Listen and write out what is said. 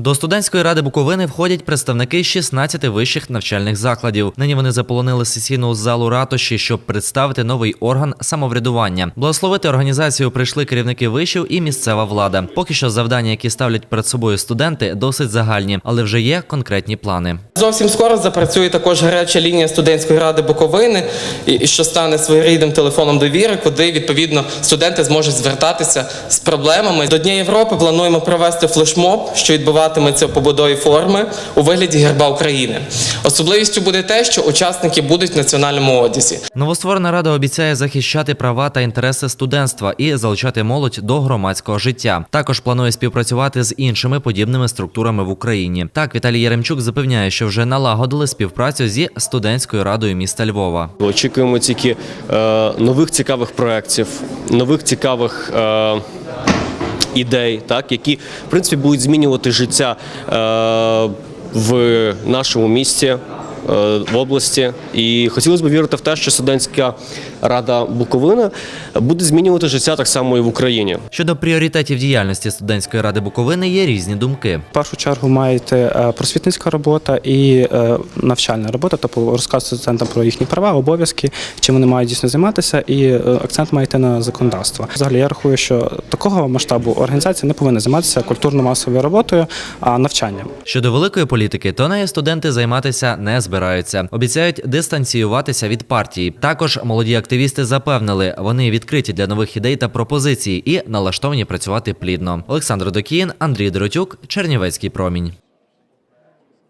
До студентської ради Буковини входять представники 16 вищих навчальних закладів. Нині вони заполонили сесійну залу ратуші, щоб представити новий орган самоврядування. Благословити організацію прийшли керівники вишів і місцева влада. Поки що завдання, які ставлять перед собою студенти, досить загальні, але вже є конкретні плани. Зовсім скоро запрацює також гаряча лінія студентської ради Буковини, і що стане своєрідним телефоном довіри, куди відповідно студенти зможуть звертатися з проблемами. До Дня Європи плануємо провести флешмоб, що відбуватиметься в побудові форми у вигляді герба України. Особливістю буде те, що учасники будуть в національному одязі. Новостворена рада обіцяє захищати права та інтереси студентства і залучати молодь до громадського життя. Також планує співпрацювати з іншими подібними структурами в Україні. Так, Віталій Яремчук запевняє, що вже налагодили співпрацю зі студентською радою міста Львова. Очікуємо тільки е, нових цікавих проєктів, нових цікавих. Ідей, так, які в принципі будуть змінювати життя е, в нашому місті, в області. І хотілося б вірити в те, що студентська рада Буковина буде змінювати життя так само і в Україні. Щодо пріоритетів діяльності студентської ради Буковини є різні думки. В першу чергу має йти е, просвітницька робота і е, навчальна робота, тобто розказ студентам про їхні права, обов'язки, чим вони мають дійсно займатися, і е, акцент має йти на законодавство. Взагалі я рахую, що такого масштабу організація не повинна займатися культурно-масовою роботою, а навчанням. Щодо великої політики, то нею студенти займатися не збираються. Обіцяють дистанціюватися від партії. Також молоді активісти запевнили, вони відкриті для нових ідей та пропозицій і налаштовані працювати плідно. Олександр Докіїн, Андрій Доротюк, Чернівецький промінь.